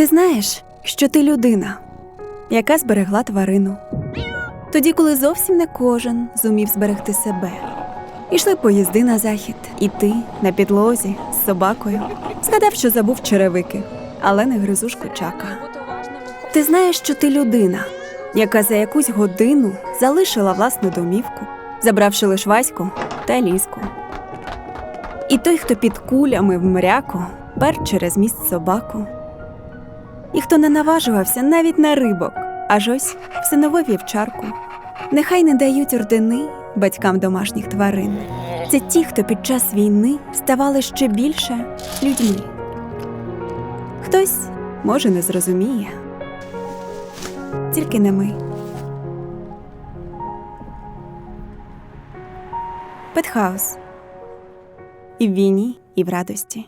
Ти знаєш, що ти людина, яка зберегла тварину. Тоді, коли зовсім не кожен зумів зберегти себе. Ішли поїзди на захід, і ти на підлозі з собакою. Згадав, що забув черевики, але не гризушку чака. Ти знаєш, що ти людина, яка за якусь годину залишила власну домівку, забравши лиш Ваську та ліску. І той, хто під кулями в мряку, пер через міст собаку. І хто не наважувався навіть на рибок, аж ось в синову вівчарку. Нехай не дають ордени батькам домашніх тварин. Це ті, хто під час війни ставали ще більше людьми. Хтось, може, не зрозуміє, тільки не ми. Петхаус. І в війні, і в радості.